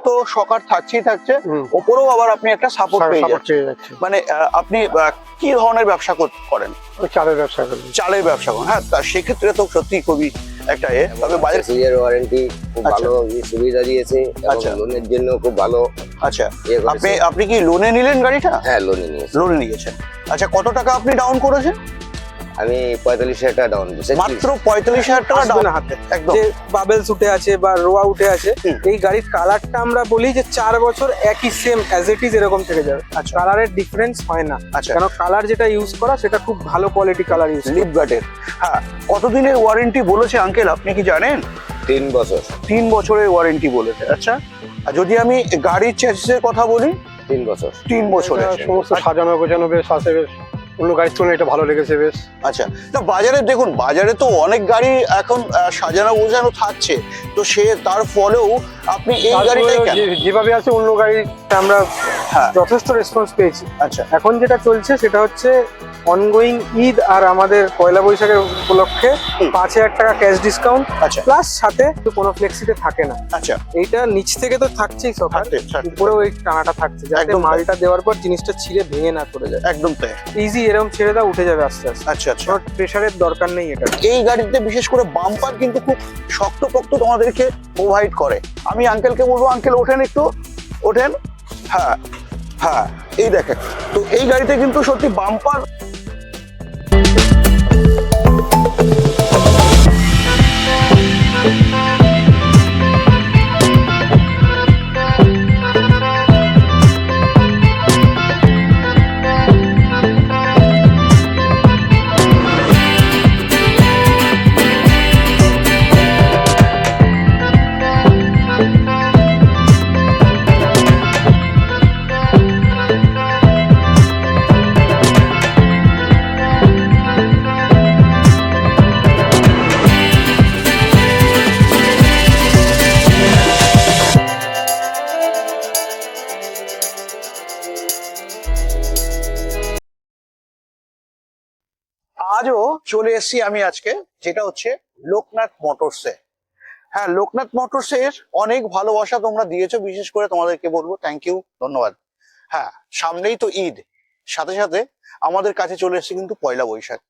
তো সকার থাকছেই থাকছে ওপরেও আবার আপনি একটা সাপোর্ট পেয়ে যাচ্ছেন। মানে আপনি কি ধরনের ব্যবসা করেন? চালের ব্যবসা করি। চালের ব্যবসা করেন হ্যাঁ তা সেক্ষেত্রে তো সত্যি খুবই একটা এ তবে বাজার ওয়ারেন্টি খুব আচ্ছা। ভালো সুবিধা দিয়েছে আচ্ছা। লোনের জন্য খুব ভালো। আচ্ছা। আপনি আপনি কি লোনে নিলেন গাড়িটা? হ্যাঁ লোনে নিয়েছে। লোনে নিয়েছেন। আচ্ছা কত টাকা আপনি ডাউন করেছেন? আমি পঁয়তাল্লিশ হাজার টাকা ডাউন দিয়েছি মাত্র পঁয়তাল্লিশ হাজার টাকা ডাউন হাতে একদম। যে বাবেলস উঠে আছে বা রোয়া উঠে আছে এই গাড়ির কালারটা আমরা বলি যে চার বছর একই সেম অ্যাজ ইট ইজ এরকম থেকে যাবে। আচ্ছা। কালারের ডিফারেন্স হয় না। আচ্ছা। কেন কালার যেটা ইউজ করা সেটা খুব ভালো কোয়ালিটি কালার ইউজ লিপ গার্ডের হ্যাঁ কতদিনের ওয়ারেন্টি বলেছে আঙ্কেল আপনি কি জানেন? তিন বছর। তিন বছরের ওয়ারেন্টি বলেছে আচ্ছা। আর যদি আমি গাড়ির চেসিসের কথা বলি? তিন বছর। তিন বছরের। সমস্ত সাজানো গোছানো বেশ আছে বেশ। অন্য গাড়ির তুলনায় এটা ভালো লেগেছে বেশ। আচ্ছা না বাজারে দেখুন বাজারে তো অনেক গাড়ি এখন সাজানো গোছানো থাকছে। তো সে তার ফলেও আপনি এই গাড়িটাই কেন? যেভাবে আছে অন্য গাড়ি আমরা হ্যাঁ। যথেষ্ট রেসপন্স পেয়েছি। আচ্ছা। এখন যেটা চলছে সেটা হচ্ছে অনগোয়িং ঈদ আর আমাদের পয়লা বৈশাখের উপলক্ষে পাঁচ হাজার টাকা ক্যাশ ডিসকাউন্ট আচ্ছা। প্লাস সাথে কোনো ফ্লেক্সিতে থাকে না। আচ্ছা। এইটা নিচ থেকে তো থাকছেই সকাল। উপরেও এই টানাটা থাকছে। যাতে মালটা দেওয়ার পর জিনিসটা ছিঁড়ে ভেঙে না পড়ে যায়। একদম তাই। ইজি এরকম ছেড়ে দাও উঠে যাবে আস্তে আস্তে। আচ্ছা আচ্ছা। প্রেশারের দরকার নেই এটা। এই গাড়িতে বিশেষ করে বাম্পার কিন্তু খুব শক্তপোক্ত তোমাদেরকে প্রোভাইড করে। আমি আঙ্কেলকে বলব আঙ্কেল ওঠেন একটু। ওঠেন। হ্যাঁ হ্যাঁ এই দেখেন। তো এই গাড়িতে কিন্তু সত্যি বাম্পার চলে এসেছি আমি আজকে, যেটা হচ্ছে লোকনাথ মোটরসে। হ্যাঁ লোকনাথ মোটরসের অনেক ভালোবাসা তোমরা দিয়েছ, বিশেষ করে তোমাদেরকে বলব থ্যাংক ইউ ধন্যবাদ। হ্যাঁ সামনেই তো ঈদ, সাথে সাথে আমাদের কাছে চলে এসেছে কিন্তু পয়লা বৈশাখ।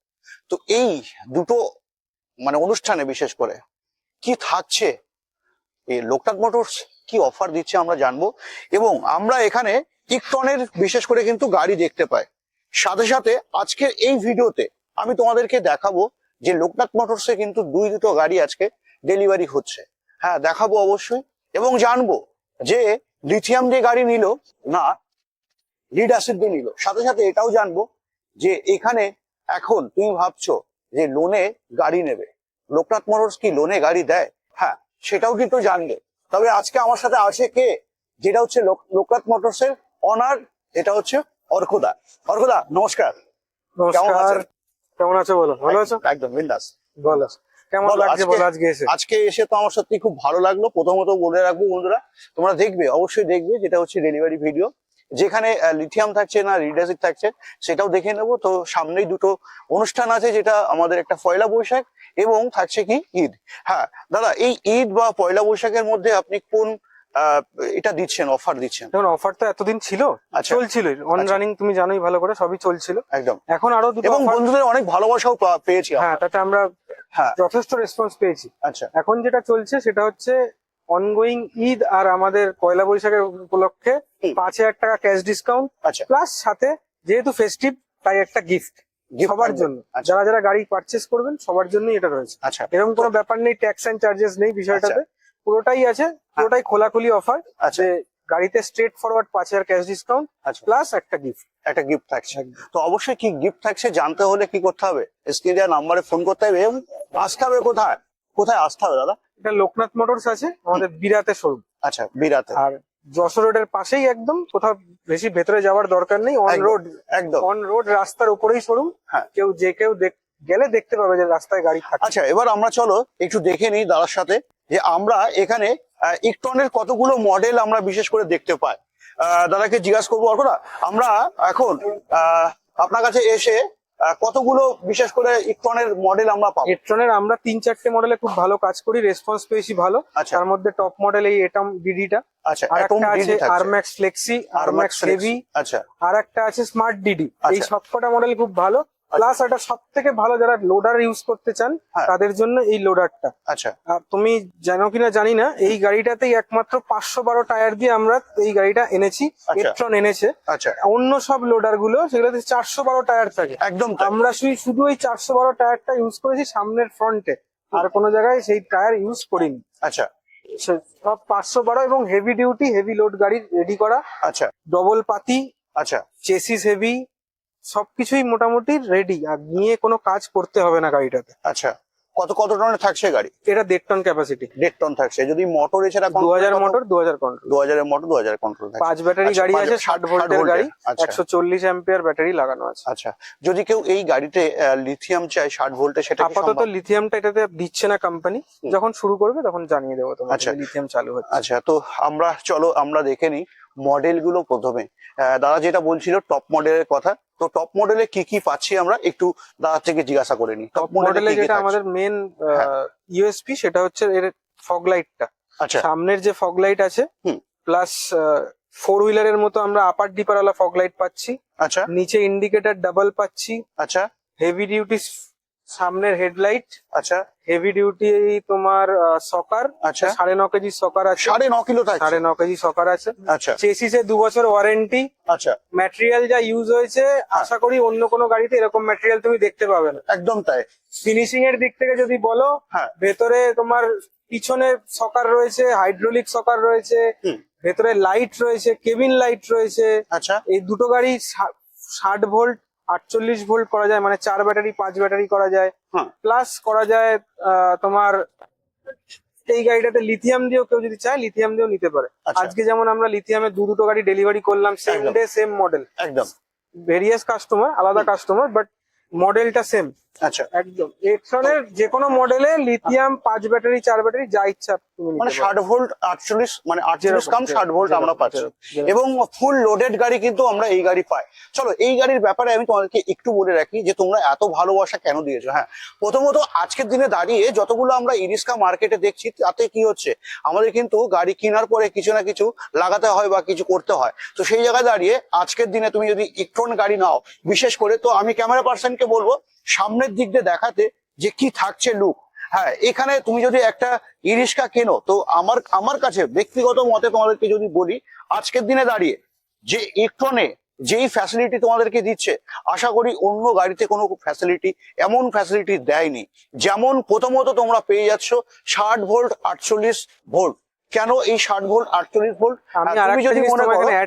তো এই দুটো মানে অনুষ্ঠানে বিশেষ করে কি থাকছে, এই লোকনাথ মোটরস কি অফার দিচ্ছে আমরা জানব এবং আমরা এখানে ইকটনের বিশেষ করে কিন্তু গাড়ি দেখতে পাই। সাথে সাথে আজকের এই ভিডিওতে আমি তোমাদেরকে দেখাবো যে লোকনাথ মোটরসে কিন্তু দুই দুটো গাড়ি আজকে ডেলিভারি হচ্ছে। হ্যাঁ দেখাবো অবশ্যই এবং জানব যে লিথিয়াম দিয়ে গাড়ি নিল না লিড অ্যাসিড দিয়ে নিল। সাথে সাথে এটাও জানব যে এখানে এখন তুমি ভাবছ যে লোনে গাড়ি নেবে। লোকনাথ মোটরস কি লোনে গাড়ি দেয়? হ্যাঁ সেটাও কিন্তু জানবে। তবে আজকে আমার সাথে আছে কে? যেটা হচ্ছে লোক- লোকনাথ মোটরসের অনার এটা হচ্ছে অর্কদা। অর্কদা নমস্কার। নমস্কার? কেমন আছো বলো? ভালো আছো? একদম বিন্দাস। বলো কেমন লাগছে আজকে- বলো আজকে এসে? আজকে এসে তো আমার সত্যি খুব ভালো লাগল। প্রথমত বলে রাখব বন্ধুরা তোমরা দেখবে অবশ্যই দেখবে যেটা হচ্ছে ডেলিভারি ভিডিও যেখানে লিথিয়াম থাকছে না রিডাসিক থাকছে সেটাও দেখে নেব। তো সামনেই দুটো অনুষ্ঠান আছে যেটা আমাদের একটা পয়লা বৈশাখ এবং থাকছে কি ঈদ। হ্যাঁ দাদা এই ঈদ বা পয়লা বৈশাখের মধ্যে আপনি কোন এটা দিচ্ছেন অফার দিচ্ছেন। দেখুন অফার তো এতদিন ছিল আচ্ছা। চলছিল। অন আচ্ছা। রানিং তুমি জানোই ভালো করে সবই চলছিল। একদম। এখন আরও দুটো এবং বন্ধুদের অনেক ভালোবাসাও পেয়েছি হ্যাঁ তাতে আমরা হ্যাঁ। যথেষ্ট রেসপন্স পেয়েছি। আচ্ছা। এখন যেটা চলছে সেটা হচ্ছে অনগোয়িং ঈদ আর আমাদের পয়লা বৈশাখের উপলক্ষে পাঁচ হাজার টাকা ক্যাশ ডিসকাউন্ট আচ্ছা। প্লাস সাথে যেহেতু ফেস্টিভ তাই একটা গিফট সবার জন্য। আচ্ছা। যারা যারা গাড়ি পারচেস করবেন সবার জন্যই এটা রয়েছে। আচ্ছা। এরকম কোনো ব্যাপার নেই ট্যাক্স এন্ড চার্জেস নেই বিষয়টাতে। পুরোটাই আছে পুরোটাই খোলাখুলি অফার আছে গাড়িতে স্ট্রেট ফরওয়ার্ড পাঁচ হাজার ক্যাশ ডিসকাউন্ট আচ্ছা। প্লাস একটা গিফট একটা গিফট থাকছে। তো অবশ্যই কি গিফট থাকছে জানতে হলে কি করতে হবে? স্ক্রিনে দেওয়া নাম্বারে ফোন করতে হবে এবং আসতে হবে কোথায়? কোথায় আসতে হবে দাদা? এটা লোকনাথ মোটরস আছে আমাদের বিরাতে শোরুম আচ্ছা বিরাতে আর যশোর রোডের পাশেই একদম কোথাও বেশি ভেতরে যাওয়ার দরকার নেই অন রোড একদম। অন রোড রাস্তার উপরেই শোরুম হ্যাঁ। কেউ যে কেউ দেখ- গেলে দেখতে পাবে যে রাস্তায় গাড়ি থাকে আচ্ছা এবার আমরা চলো একটু দেখে নিই দাদার সাথে। যে আমরা এখানে ইকটনের কতগুলো মডেল আমরা বিশেষ করে দেখতে পাই। দাদাকে জিজ্ঞাসা করব অর্কদা আমরা এখন আপনার কাছে এসে কতগুলো বিশেষ করে ইকটনের মডেল আমরা পাবো? এট্রনের আমরা তিন চারটে মডেলে খুব ভালো কাজ করি রেসপন্স পেয়েছি ভালো। আচ্ছা। তার মধ্যে টপ মডেল এই এটাম ডিডিটা আচ্ছা আর Atom একটা আছে। আরম্যাক্স ফ্লেক্সি আরম্যাক্স। হেভি আচ্ছা। আর একটা আছে স্মার্ট ডিডি এই আচ্ছা। সবকটা মডেল খুব ভালো। প্লাস এটা সব থেকে ভালো যারা লোডার ইউজ করতে চান হ্যাঁ। তাদের জন্য এই লোডারটা আচ্ছা। আর তুমি জানো কিনা জানি না এই গাড়িটাতেই একমাত্র পাঁচশো বারো টায়ার দিয়ে আমরা এই গাড়িটা এনেছি আচ্ছা। এট্রন এনেছে। আচ্ছা। অন্য সব লোডারগুলো সেগুলোতে চারশো বারো টায়ার থাকে। একদম আমরা শুধু শুধু ওই চারশো বারো টায়ারটা ইউজ করেছি সামনের ফ্রন্টে আর কোনো জায়গায় সেই টায়ার ইউজ করিনি। আচ্ছা। সব পাঁচশো বারো এবং হেভি ডিউটি হেভি লোড গাড়ি রেডি করা। আচ্ছা। ডবল পাতি। আচ্ছা। চেসিস হেভি সবকিছুই মোটামুটি রেডি আর নিয়ে কোনো কাজ করতে হবে না গাড়িটাতে। আচ্ছা কত কত টনের থাকছে গাড়ি? এটা দেড় টন ক্যাপাসিটি দেড় টন থাকছে যদি মোটর এছাড়া দু হাজার মোটর দু হাজার কন্ট্রোল দু হাজারের মোটর দু হাজার কন্ট্রোল পাঁচ ব্যাটারি আচ্ছা, গাড়ি আছে ষাট- ভোল্টের গাড়ি আচ্ছা। একশো চল্লিশ অ্যাম্পিয়ার ব্যাটারি লাগানো আছে। আচ্ছা যদি কেউ এই গাড়িতে লিথিয়াম চায় ষাট ভোল্টে সেটা আপাতত লিথিয়ামটা এটাতে দিচ্ছে না কোম্পানি যখন শুরু করবে তখন জানিয়ে দেবো আচ্ছা। লিথিয়াম চালু হচ্ছে। আচ্ছা তো আমরা চলো আমরা দেখে নিই। মডেলগুলো প্রথমে দাদা যেটা বলছিল টপ মডেলের কথা তো টপ মডেলে কি কি পাচ্ছি আমরা একটু দাদা থেকে জিজ্ঞাসা করে নিই। টপ মডেলে যেটা আমাদের মেন হ্যাঁ। ইউএসপি সেটা হচ্ছে এর ফগ লাইটটা আচ্ছা। সামনের যে ফগ লাইট আছে হুম। প্লাস ফোর হুইলারের মতো আমরা আপার ডিপারওয়ালা ফগ লাইট পাচ্ছি। আচ্ছা। নিচে ইন্ডিকেটর ডাবল পাচ্ছি। আচ্ছা। হেভি ডিউটি সামনের হেডলাইট আচ্ছা। হেভি ডিউটি তোমার সকার আচ্ছা। সাড়ে ন কেজি সকার আছে। সাড়ে ন কিলো সাড়ে ন কেজি সকার আছে। আচ্ছা। চেসিসে দু বছর ওয়ারেন্টি আচ্ছা। ম্যাটেরিয়াল যা ইউজ হয়েছে আশা করি অন্য কোনো গাড়িতে এরকম ম্যাটেরিয়াল তুমি দেখতে পাবে না। একদম তাই। ফিনিশিং এর দিক থেকে যদি বলো হ্যাঁ। ভেতরে তোমার পিছনে সকার রয়েছে হাইড্রোলিক সকার রয়েছে ভেতরে লাইট রয়েছে কেবিন লাইট রয়েছে। আচ্ছা। এই দুটো গাড়ি ষাট ভোল্ট আটচল্লিশ ভোল্ট করা যায় মানে চার ব্যাটারি পাঁচ ব্যাটারি করা যায়। হ্যাঁ। প্লাস করা যায় তোমার এই গাড়িটাতে লিথিয়াম দিয়েও কেউ যদি চায় লিথিয়াম দিয়েও নিতে পারে। আচ্ছা। আজকে যেমন আমরা লিথিয়ামের দু দুটো গাড়ি ডেলিভারি করলাম সেম ডে সেম মডেল একদম। ভেরিয়াস কাস্টমার আলাদা কাস্টমার বাট মডেলটা সেম আচ্ছা। একদম। এক্সনের যে কোনো মডেলে লিথিয়াম পাঁচ ব্যাটারি চার ব্যাটারি যা ইচ্ছা। মানে। ষাট ভোল্ট আটচল্লিশ মানে আটচল্লিশ কাম ষাট ভোল্ট আমরা পাচ্ছি। এবং ফুল লোডেড গাড়ি কিন্তু আমরা এই গাড়ি পাই। চলো এই গাড়ির ব্যাপারে আমি তোমাদেরকে একটু বলে রাখি যে তোমরা এত ভালোবাসা কেন দিয়েছ? হ্যাঁ প্রথমত আজকের দিনে দাঁড়িয়ে যতগুলো আমরা ইরিস্কা মার্কেটে দেখছি তাতে কি হচ্ছে? আমাদের কিন্তু গাড়ি কেনার পরে কিছু না কিছু লাগাতে হয় বা কিছু করতে হয়। তো সেই জায়গায় দাঁড়িয়ে আজকের দিনে তুমি যদি ইকট্রন গাড়ি নাও বিশেষ করে তো আমি ক্যামেরা পার্সনকে বলব সামনের দিক দিয়ে দেখাতে যে কি থাকছে লুক হ্যাঁ এখানে তুমি যদি একটা ইরিশকা কেনো, তো আমার আমার কাছে ব্যক্তিগত মতে তোমাদেরকে যদি বলি, আজকের দিনে দাঁড়িয়ে যে ইলেকট্রনে যেই ফ্যাসিলিটি তোমাদেরকে দিচ্ছে, আশা করি অন্য গাড়িতে কোনো ফ্যাসিলিটি এমন ফ্যাসিলিটি দেয়নি। যেমন প্রথমত তোমরা পেয়ে যাচ্ছ ষাট ভোল্ট আটচল্লিশ ভোল্ট কেন এই ষাট ভোল্ট আটচল্লিশ ভোল্ট? আমি যদি মনে করো হ্যাঁ,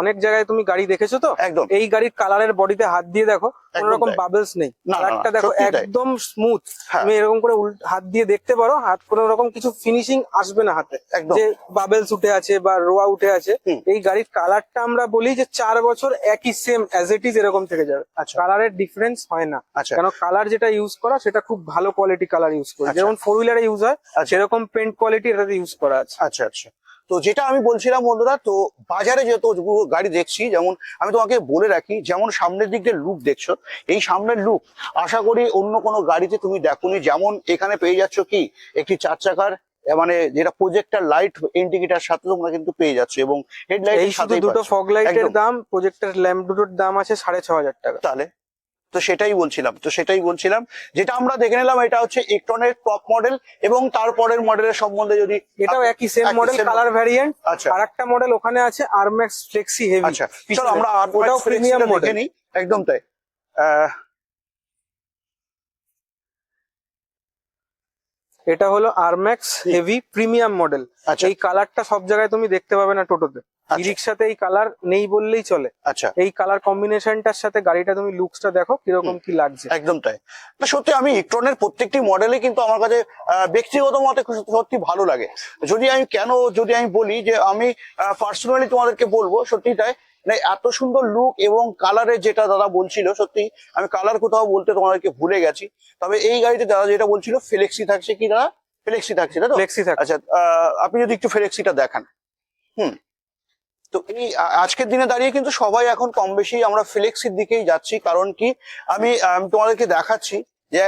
অনেক জায়গায় তুমি গাড়ি দেখেছ তো? একদম। এই গাড়ির কালারের বডিতে হাত দিয়ে দেখো কোনো রকম। বাবলস নেই। না, দেখো একদম স্মুথ হ্যাঁ। তুমি এরকম করে হাত দিয়ে দেখতে পারো হাত কোনো রকম কিছু ফিনিশিং আসবে না হাতে। যে বাবেলস উঠে আছে বা রোয়া উঠে আছে এই গাড়ির কালারটা আমরা বলি যে চার বছর একই সেম অ্যাজ ইট ইজ এরকম থেকে যাবে। আচ্ছা। কালারের ডিফারেন্স হয় না। আচ্ছা। কেন কালার যেটা ইউজ করা সেটা খুব ভালো কোয়ালিটি কালার ইউজ করে। আচ্ছা। যেমন ফোর হুইলারে ইউজ হয় আচ্ছা। সেরকম পেন্ট কোয়ালিটি এটাতে ইউজ করা আছে। আচ্ছা আচ্ছা। তো যেটা আমি বলছিলাম বন্ধুরা তো বাজারে যেহেতু গাড়ি দেখছি যেমন আমি তোমাকে বলে রাখি যেমন সামনের দিক দিয়ে লুক দেখছ এই সামনের লুক আশা করি অন্য কোনো গাড়িতে তুমি দেখোনি। যেমন এখানে পেয়ে যাচ্ছ কি? একটি চার চাকার মানে যেটা প্রজেক্টার লাইট ইন্ডিকেটার সাথে তোমরা কিন্তু পেয়ে যাচ্ছ এবং হেডলাইট এই শুধু দুটো ফগ লাইটের। দাম প্রজেক্টার ল্যাম্প দুটোর দাম আছে সাড়ে ছ হাজার টাকা। তাহলে? তো সেটাই বলছিলাম তো সেটাই বলছিলাম। যেটা আমরা দেখে নিলাম এটা হচ্ছে ইলেকট্রনের টপ মডেল এবং তারপরের মডেলের সম্বন্ধে যদি এটাও একই সেম মডেল কালার ভ্যারিয়েন্ট আচ্ছা। আর একটা মডেল ওখানে আছে আরম্যাক্স ফ্লেক্সি হেভি আচ্ছা চলো আমরা আর ওটাও প্রিমিয়াম দেখে মডেল নিই। একদম তাই। আহ, এটা হলো আরম্যাক্স হেভি প্রিমিয়াম মডেল আচ্ছা। এই কালারটা সব জায়গায় তুমি দেখতে পাবে না টোটোতে। রিক্সাতে এই কালার নেই বললেই চলে। আচ্ছা। এই কালার কম্বিনেশনটার সাথে গাড়িটা তুমি লুকসটা দেখো কীরকম কি লাগছে। একদম তাই। না সত্যি আমি ইলেকট্রনের প্রত্যেকটি মডেলে কিন্তু আমার কাছে ব্যক্তিগত মতে সত্যি ভালো লাগে। যদি আমি কেন যদি আমি বলি যে আমি পার্সোনালি তোমাদেরকে বলব সত্যি তাই। মানে এত সুন্দর লুক এবং কালারের যেটা দাদা বলছিল সত্যি আমি কালার কোথাও বলতে তোমাদেরকে ভুলে গেছি। তবে এই গাড়িতে দাদা যেটা বলছিল ফ্লেক্সি থাকছে কি দাদা? ফ্লেক্সি থাকছে তাই তো? ফ্লেক্সি থাকে আচ্ছা আহ, আপনি যদি একটু ফ্লেক্সিটা দেখান। হুম। তো এই আজকের দিনে দাঁড়িয়ে কিন্তু সবাই এখন কম বেশি আমরা ফ্লেক্সির দিকেই যাচ্ছি। কারণ কি? আমি তোমাদেরকে দেখাচ্ছি যে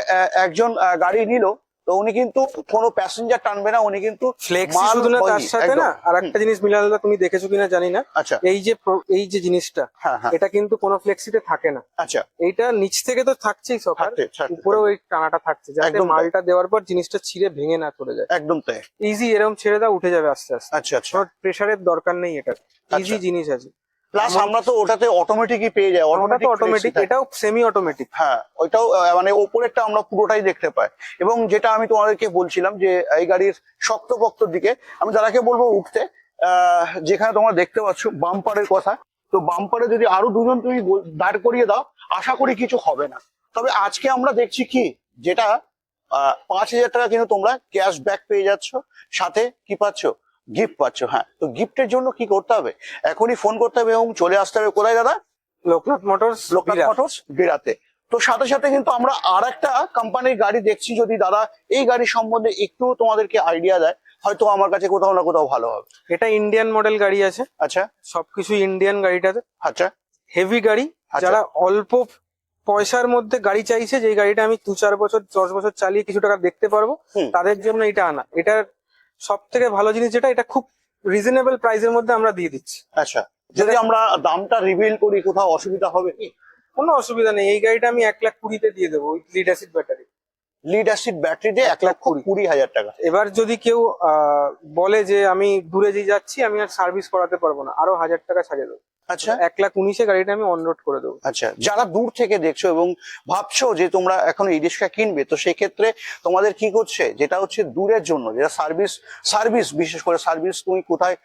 একজন গাড়ি নিল। তো উনি কিন্তু কোনো প্যাসেঞ্জার টানবে না উনি কিন্তু ফ্লেক্সি মাল শুধু না তার সাথে না আর একটা জিনিস মিলালদা তুমি দেখেছ কিনা জানি না। আচ্ছা। এই যে এই যে জিনিসটা হ্যাঁ হ্যাঁ। এটা কিন্তু কোনো ফ্লেক্সিতে থাকে না। আচ্ছা। এইটা নিচ থেকে তো থাকছেই থাকতে উপরেও ওই টানাটা থাকছে যাতে একদম মালটা দেওয়ার পর জিনিসটা ছিঁড়ে ভেঙে না চলে যায়। একদম তাই। ইজি এরকম ছেড়ে দাও উঠে যাবে আস্তে আস্তে। আচ্ছা আচ্ছা। কোনো প্রেসারের দরকার নেই এটা ইজি আচ্ছা। জিনিস আছে। প্লাস আমরা তো ওটাতে অটোমেটিকই পেয়ে যাই ওটা তো অটোমেটিক এটাও সেমি অটোমেটিক হ্যাঁ ওইটাও মানে ওপরেরটা আমরা পুরোটাই দেখতে পাই। এবং যেটা আমি তোমাদেরকে বলছিলাম যে এই গাড়ির শক্তপোক্তর দিকে আমি দাদাকে বলব উঠতে যেখানে তোমরা দেখতে পাচ্ছ বাম্পারের কথা। তো বাম্পারে যদি আরও দুজন তুমি দাঁড় করিয়ে দাও আশা করি কিছু হবে না। তবে আজকে আমরা দেখছি কি? যেটা আহ, পাঁচ হাজার টাকা কিন্তু তোমরা ক্যাশ ব্যাক পেয়ে যাচ্ছ। সাথে কি পাচ্ছ? গিফট পাচ্ছ হ্যাঁ। তো গিফটের জন্য কি করতে হবে? এখনই ফোন করতে হবে এবং চলে আসতে হবে কোথায় দাদা? লোকনাথ মোটরস লোকনাথ মোটরস বেরাতে তো সাথে সাথে কিন্তু আমরা আর একটা কোম্পানির গাড়ি দেখছি যদি দাদা এই গাড়ি সম্বন্ধে একটু তোমাদেরকে আইডিয়া দেয় হয়তো আমার কাছে কোথাও না কোথাও ভালো হবে। এটা ইন্ডিয়ান মডেল গাড়ি আছে। আচ্ছা। সবকিছু ইন্ডিয়ান গাড়িটাতে। আচ্ছা। হেভি গাড়ি। আচ্ছা। যারা অল্প পয়সার মধ্যে গাড়ি চাইছে যে গাড়িটা আমি দু চার বছর দশ বছর চালিয়ে কিছু টাকা দেখতে পারব তাদের জন্য এটা আনা। এটার সব থেকে ভালো জিনিস যেটা এটা খুব রিজনেবল প্রাইসের মধ্যে আমরা দিয়ে দিচ্ছি। আচ্ছা যদি আমরা দামটা রিভিল করি কোথাও অসুবিধা হবে কি? কোনো অসুবিধা নেই এই গাড়িটা আমি এক লাখ কুড়িতে দিয়ে দেবো lead acid battery lead acid battery দিয়ে এক লাখ কুড়ি। হাজার টাকা। এবার যদি কেউ বলে যে আমি দূরে যে যাচ্ছি আমি আর সার্ভিস করাতে পারব না আরও হাজার টাকা ছাড়িয়ে দেবো। আচ্ছা। এক লাখ উনিশে গাড়িটা আমি অনরোড করে দেবো। আচ্ছা যারা দূর থেকে দেখছ এবং ভাবছ যে তোমরা এখন এই রিক্সা কিনবে তো সেক্ষেত্রে তোমাদের কি করছে? যেটা হচ্ছে দূরের জন্য যেটা সার্ভিস সার্ভিস বিশেষ করে সার্ভিস তুমি কোথায়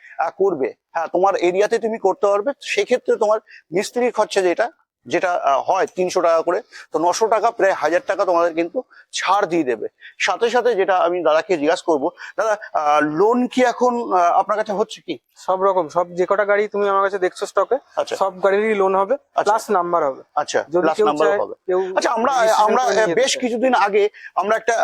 করবে? হ্যাঁ তোমার এরিয়াতে তুমি করতে পারবে সেক্ষেত্রে তোমার মিস্ত্রির খরচা যেটা যেটা হয় তিনশো টাকা করে তো নশো টাকা প্রায় হাজার টাকা তোমাদের কিন্তু ছাড় দিয়ে দেবে। সাথে সাথে যেটা আমি দাদাকে জিজ্ঞাসা করব দাদা লোন কি এখন আপনার কাছে হচ্ছে কি? সব রকম সব যে কটা গাড়ি তুমি আমার কাছে দেখছ স্টকে আচ্ছা। সব গাড়িরই লোন হবে আচ্ছা। প্লাস নাম্বার হবে। আচ্ছা প্লাস নাম্বার হবে। আচ্ছা আমরা আমরা যেতে বেশ কিছুদিন আগে আমরা একটা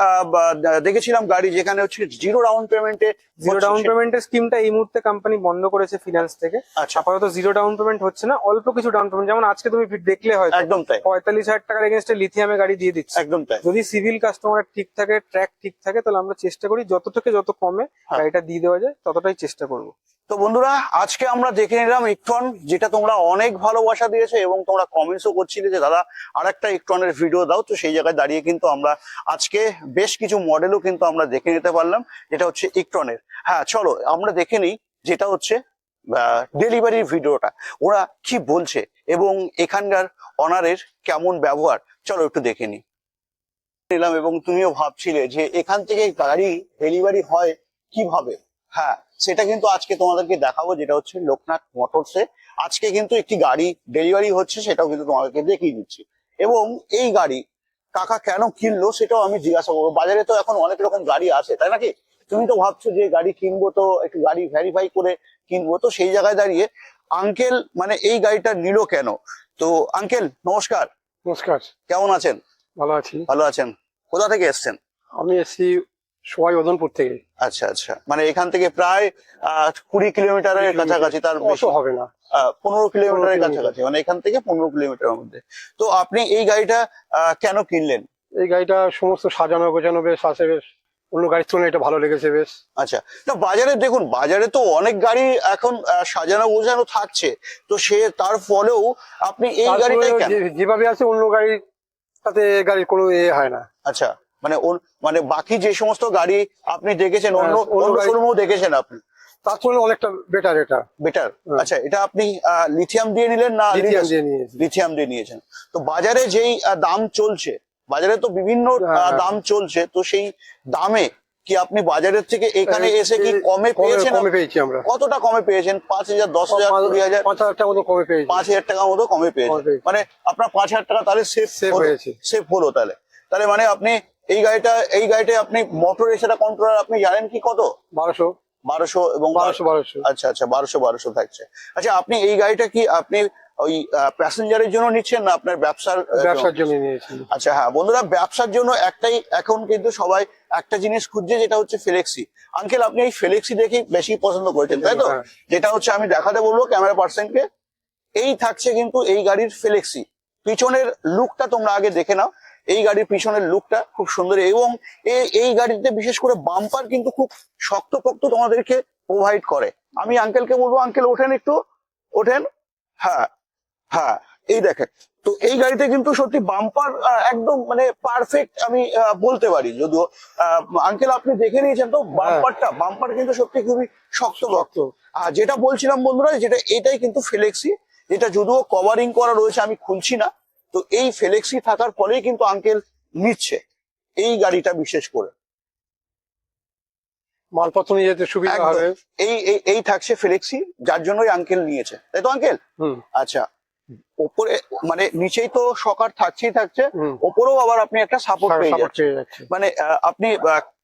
দেখেছিলাম গাড়ি যেখানে হচ্ছে জিরো ডাউন পেমেন্টে জিরো ডাউন পেমেন্টের স্কিমটা এই মুহূর্তে কোম্পানি বন্ধ করেছে ফিনান্স থেকে। আচ্ছা। আপাতত জিরো ডাউন পেমেন্ট হচ্ছে না অল্প কিছু ডাউন পেমেন্ট যেমন আজকে তুমি দেখলে হয় একদম তাই। পঁয়তাল্লিশ হাজার টাকার এগেনস্টে লিথিয়ামে গাড়ি দিয়ে দিচ্ছে। একদম তাই। যদি সিভিল কাস্টমার ঠিক থাকে ট্র্যাক ঠিক থাকে তাহলে আমরা চেষ্টা করি যত থেকে যত কমে হ্যাঁ। গাড়িটা দিয়ে দেওয়া যায় ততটাই চেষ্টা করব। তো বন্ধুরা, আজকে আমরা দেখে নিলাম ইকট্রন যেটা তোমরা অনেক ভালোবাসা দিয়েছ এবং তোমরা কমেন্টসও করছিলে যে, দাদা আর একটা ইকট্রনের ভিডিও দাও। তো সেই জায়গায় দাঁড়িয়ে কিন্তু আমরা আজকে বেশ কিছু মডেলও কিন্তু আমরা দেখে নিতে পারলাম, যেটা হচ্ছে ইকট্রনের হ্যাঁ চলো, আমরা দেখে নিই যেটা হচ্ছে ডেলিভারির ভিডিওটা ওরা কি বলছে এবং এখানকার অনারের কেমন ব্যবহার? চলো একটু দেখে নিই। নিলাম এবং তুমিও ভাবছিলে যে, এখান থেকে গাড়ি ডেলিভারি হয় কীভাবে? হ্যাঁ সেটা কিন্তু আজকে তোমাদেরকে দেখাবো যেটা হচ্ছে লোকনাথ মোটরসে আজকে কিন্তু একটি গাড়ি ডেলিভারি হচ্ছে সেটাও কিন্তু তোমাদেরকে দেখিয়ে দিচ্ছি। এবং এই গাড়ি কাকা কেন কিনলো সেটাও আমি জিজ্ঞাসা করব। বাজারে তো এখন অনেক রকম গাড়ি আছে তাই নাকি? তুমি তো ভাবছ যে গাড়ি কিনবো তো একটু গাড়ি ভেরিফাই করে কিনবো তো সেই জায়গায় দাঁড়িয়ে আঙ্কেল মানে এই গাড়িটা নিল কেন? তো আঙ্কেল নমস্কার। নমস্কার। কেমন আছেন? ভালো আছি। ভালো আছেন। কোথা থেকে এসছেন? আমি এসছি সোয়াই ওদনপুর থেকে। আচ্ছা আচ্ছা। মানে এখান থেকে প্রায় কুড়ি কিলোমিটারের কাছাকাছি তার বেশি। হবে না। পনেরো কিলোমিটারের কাছাকাছি। মানে এখান থেকে পনেরো কিলোমিটারের মধ্যে। তো আপনি এই গাড়িটা কেন কিনলেন? এই গাড়িটা সমস্ত সাজানো গোছানো বেশ আছে বেশ। অন্য গাড়ির তুলনায় এটা ভালো লেগেছে বেশ। আচ্ছা। না বাজারে দেখুন বাজারে তো অনেক গাড়ি এখন সাজানো গোছানো থাকছে। তো সে তার ফলেও আপনি এই যে- যেভাবে আছে অন্য গাড়ির সাথে গাড়ির কোনো এ হয় না। আচ্ছা। মানে ওর- মানে বাকি যে সমস্ত গাড়ি আপনি দেখেছেন অন্য হ্যাঁ, অন্য অন্য শোরুমেও দেখেছেন আপনি? তার তুলনায় অনেকটা বেটার এটা। বেটার হ্যাঁ। আচ্ছা এটা আপনি লিথিয়াম দিয়ে নিলেন না লিথিয়াম দিয়ে নিয়েছি। লিথিয়াম দিয়ে নিয়েছেন? তো বাজারে যেই দাম চলছে বাজারে তো বিভিন্ন হ্যাঁ। দাম চলছে তো সেই দামে কি আপনি বাজারের থেকে এখানে এসে কি কমে পেয়েছেন? কমে পেয়েছি আমরা। কতটা কমে পেয়েছেন? পাঁচ হাজার দশ হাজার কুড়ি হাজার? পাঁচ হাজার টাকা মতো কমে পেয়েছি। পাঁচ হাজার টাকার মতো কমে পেয়েছেন। মানে আপনার পাঁচ হাজার টাকা তাহলে সেফ Save হয়েছে। সেফ হলো তাহলে। তাহলে মানে আপনি এই গাড়িটা এই গাড়িটা আপনি মোটর এছাড়া কন্ট্রোলার আপনি জানেন কি কত? বারোশো। বারোশো এবং বারোশো বারোশো। আচ্ছা আচ্ছা বারোশো বারোশো থাকছে। আচ্ছা আপনি এই গাড়িটা কি আপনি ওই প্যাসেঞ্জারের জন্য নিচ্ছেন না আপনার ব্যবসার ব্যবসার জন্য আচ্ছা হ্যাঁ বন্ধুরা ব্যবসার জন্য একটাই এখন কিন্তু সবাই একটা জিনিস খুঁজছে যেটা হচ্ছে ফ্লেক্সি আঙ্কেল আপনি এই ফ্লেক্সি দেখেই বেশি পছন্দ করেছেন তাই তো? হ্যাঁ। যেটা হচ্ছে আমি দেখাতে বলব ক্যামেরা পার্সনকে এই থাকছে কিন্তু এই গাড়ির ফ্লেক্সি পিছনের লুকটা তোমরা আগে দেখে নাও। এই গাড়ির পিছনের লুকটা খুব সুন্দর এবং এই গাড়িতে বিশেষ করে বাম্পার কিন্তু খুব শক্ত শক্তপোক্ত তোমাদেরকে প্রোভাইড করে। আমি আঙ্কেলকে বলব আঙ্কেল ওঠেন একটু ওঠেন। হ্যাঁ হ্যাঁ এই দেখেন। তো এই গাড়িতে কিন্তু সত্যি বাম্পার একদম মানে পারফেক্ট আমি আহ, বলতে পারি। যদিও আঙ্কেল আপনি দেখে নিয়েছেন তো বাম্পারটা বাম্পার কিন্তু সত্যি খুবই শক্ত শক্ত। আর যেটা বলছিলাম বন্ধুরা যেটা এটাই কিন্তু ফ্লেক্সি যেটা যদিও কভারিং করা রয়েছে আমি খুলছি না। তো এই ফ্লেক্সি থাকার ফলেই কিন্তু আঙ্কেল নিচ্ছে এই গাড়িটা বিশেষ করে। মালপত্র নিয়ে যেতে সুবিধা হবে। এই এই- এই থাকছে ফ্লেক্সি যার জন্যই আঙ্কেল নিয়েছে। তাই তো আঙ্কেল আচ্ছা ওপরে মানে নিচেই তো সকার থাকছেই থাকছে ওপরেও আবার আপনি একটা সাপোর্ট পেয়ে যাচ্ছেন। যাচ্ছে। মানে আপনি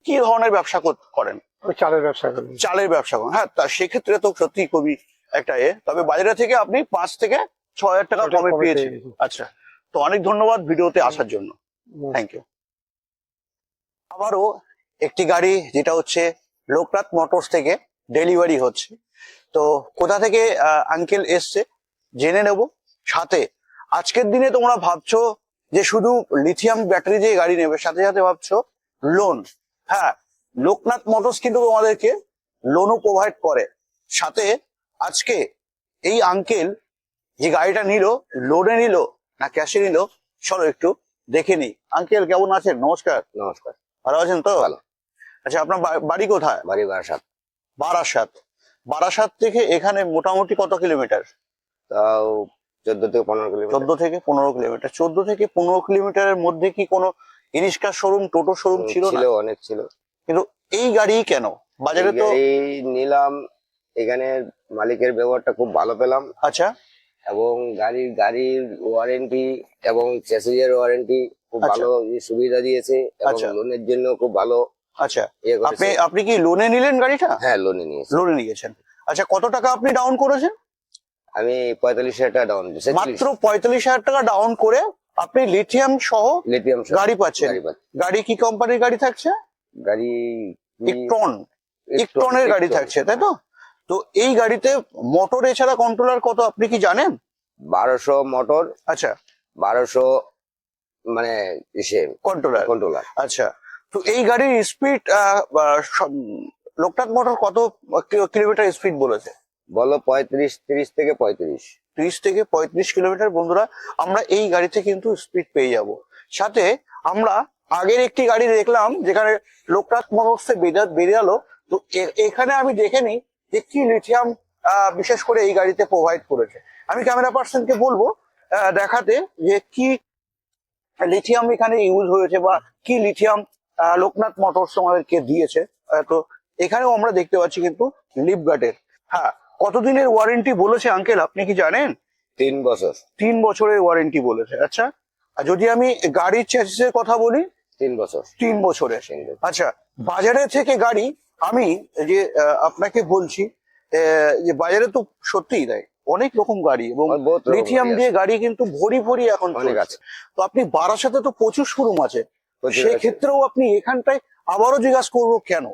কি ধরনের ব্যবসা করেন? চালের ব্যবসা করি। চালের ব্যবসা করেন। হ্যাঁ তা সেক্ষেত্রে তো সত্যি খুবই একটা এ। তবে বাজারে থেকে আপনি পাঁচ থেকে ছ হাজার টাকা কমে পেয়েছেন। আচ্ছা। তো অনেক ধন্যবাদ ভিডিওতে আসার জন্য। থ্যাংক ইউ আবারও একটি গাড়ি যেটা হচ্ছে লোকনাথ মোটরস থেকে ডেলিভারি হচ্ছে। তো কোথা থেকে আঙ্কেল এসছে জেনে নেব। সাথে আজকের দিনে তোমরা ভাবছ যে শুধু লিথিয়াম ব্যাটারি দিয়ে গাড়ি নেবে সাথে সাথে ভাবছ লোন হ্যাঁ লোকনাথ মোটরস কিন্তু তোমাদেরকে লোনও প্রোভাইড করে। সাথে আজকে এই আঙ্কেল যে গাড়িটা নিল লোনে নিল না ক্যাশে নিল চলো একটু দেখে নি আঙ্কেল কেমন আছেন? নমস্কার। নমস্কার। ভালো আছেন তো? ভালো। আচ্ছা আপনার বাড়ি কোথায়? বাড়ি বারাসাত। বারাসাত। বারাসাত থেকে এখানে মোটামুটি কত কিলোমিটার? তাও চোদ্দ থেকে পনেরো কিলোমিটার। চোদ্দ থেকে পনেরো কিলোমিটার। চোদ্দ থেকে পনেরো কিলোমিটারের মধ্যে কি কোনো ইরিস্কার শোরুম টোটো শোরুম ছিল ছিল অনেক ছিল। কিন্তু এই গাড়ি কেন? বাজারে তো এই নিলাম। এখানে মালিকের ব্যবহারটা খুব ভালো পেলাম। আচ্ছা। এবং গাড়ির গাড়ির ওয়ারেন্টি এবং চ্যাসিজের ওয়ারেন্টি খুব আচ্ছা। ভালো সুবিধা দিয়েছে এবং আচ্ছা। লোনের জন্য খুব ভালো আচ্ছা। ইয়ে আপনি আপনি কি লোনে নিলেন গাড়িটা? হ্যাঁ লোনে নিয়েছি। লোনে নিয়েছেন। আচ্ছা কত টাকা আপনি ডাউন করেছেন? আমি পঁয়তাল্লিশ হাজার টাকা ডাউন দিয়েছি। মাত্র পঁয়তাল্লিশ হাজার টাকা ডাউন করে আপনি লিথিয়াম সহ লিথিয়াম গাড়ি পাচ্ছেন। গাড়ি গাড়ি কি কোম্পানির গাড়ি থাকছে? গাড়ি ইকট্রন ইকট্রনের গাড়ি থাকছে তাই তো? তো এই গাড়িতে মোটর এছাড়া কন্ট্রোলার কত আপনি কি জানেন? বারোশো মোটর আচ্ছা। বারোশো মানে ইসে কন্ট্রোলার কন্ট্রোলার আচ্ছা। তো এই গাড়ির স্পিড লোকনাথ মোটর কত কিলোমিটার স্পিড বলেছে? বলো পঁয়ত্রিশ তিরিশ থেকে পঁয়ত্রিশ। ত্রিশ থেকে পঁয়ত্রিশ কিলোমিটার বন্ধুরা আমরা এই গাড়িতে কিন্তু স্পিড পেয়ে যাব। সাথে আমরা আগের একটি গাড়ি দেখলাম যেখানে লোকনাথ মোটরসে বেরিয়ালো তো এখানে আমি দেখে নিই যে কি লিথিয়াম বিশেষ করে এই গাড়িতে প্রোভাইড করেছে। আমি ক্যামেরা পার্সনকে বলব দেখাতে যে কি লিথিয়াম এখানে ইউজ হয়েছে বা কি লিথিয়াম লোকনাথ মোটরস আমাদেরকে দিয়েছে। তো এখানেও আমরা দেখতে পাচ্ছি কিন্তু লিপ গার্ডের হ্যাঁ কতদিনের ওয়ারেন্টি বলেছে আঙ্কেল আপনি কি জানেন? তিন বছর। তিন বছরের ওয়ারেন্টি বলেছে আচ্ছা। আর যদি আমি গাড়ির চ্যাসিসের কথা বলি? তিন বছর। তিন বছরের। আচ্ছা বাজারে থেকে গাড়ি আমি যে আপনাকে বলছি যে বাজারে তো সত্যিই দেয় অনেক রকম গাড়ি এবং লিথিয়াম দিয়ে গাড়ি কিন্তু ভরি ভরি এখন অনেক। আছে তো আপনি বারাসাতে তো প্রচুর শোরুম আছে। সেক্ষেত্রেও আপনি এখানটায় আবারও জিজ্ঞাসা করব কেন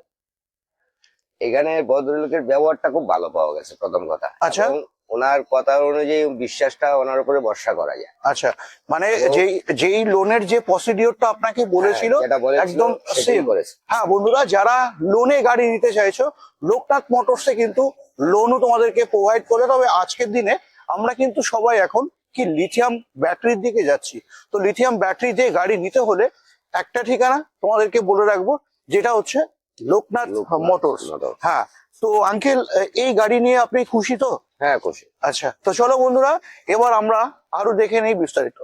এখানে ভদ্রলোকের ব্যবহারটা খুব ভালো পাওয়া গেছে প্রথম কথা আচ্ছা। ওনার কথা অনুযায়ী বিশ্বাসটা ওনার উপরে ভরসা করা যায়। আচ্ছা মানে যেই যেই লোনের যে প্রসিডিওরটা আপনাকে বলেছিল হ্যাঁ, যেটা একদম সেম হ্যাঁ বন্ধুরা যারা লোনে গাড়ি নিতে চাইছো লোকনাথ মোটরসে কিন্তু লোনও তোমাদেরকে প্রোভাইড করে তবে আজকের দিনে আমরা কিন্তু সবাই এখন কি লিথিয়াম ব্যাটারির দিকে যাচ্ছি। তো লিথিয়াম ব্যাটারি দিয়ে গাড়ি নিতে হলে একটা ঠিকানা তোমাদেরকে বলে রাখব যেটা হচ্ছে লোকনাথ মোটরস। হ্যাঁ তো আঙ্কেল এই গাড়ি নিয়ে আপনি খুশি তো? হ্যাঁ খুশি। আচ্ছা তো চলো বন্ধুরা এবার আমরা আরও দেখে নেই বিস্তারিত।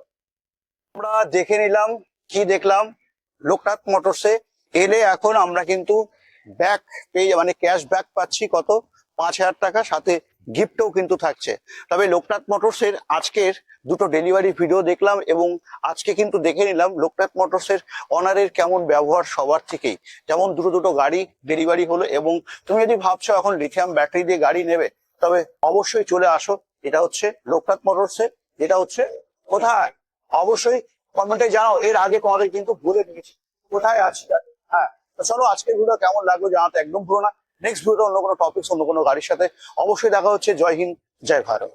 আমরা দেখে নিলাম কি দেখলাম? লোকনাথ মোটরসে এলে এখন আমরা কিন্তু ব্যাক পেয়ে মানে ক্যাশ ব্যাক পাচ্ছি কত? পাঁচ হাজার টাকা সাথে গিফটও কিন্তু থাকছে। তবে লোকনাথ মোটরসের আজকের দুটো ডেলিভারি ভিডিও দেখলাম এবং আজকে কিন্তু দেখে নিলাম লোকনাথ মোটরসের অনারের কেমন ব্যবহার সবার থেকেই। যেমন দুটো দুটো গাড়ি ডেলিভারি হলো এবং তুমি যদি ভাবছ এখন লিথিয়াম ব্যাটারি দিয়ে গাড়ি নেবে, তবে অবশ্যই চলে আসো। এটা হচ্ছে লোকনাথ মোটরসে যেটা হচ্ছে কোথায়? অবশ্যই কমেন্টে জানাও, এর আগে তোমাদের কিন্তু ভুলে গেছি কোথায় আছে? হ্যাঁ চলো আজকের ভিডিও কেমন লাগল জানাতে একদম ভুলো না। নেক্সট ভিডিও অন্য কোনো টপিক অন্য কোনো গাড়ির সাথে অবশ্যই দেখা হচ্ছে। জয় হিন্দ, জয় ভারত।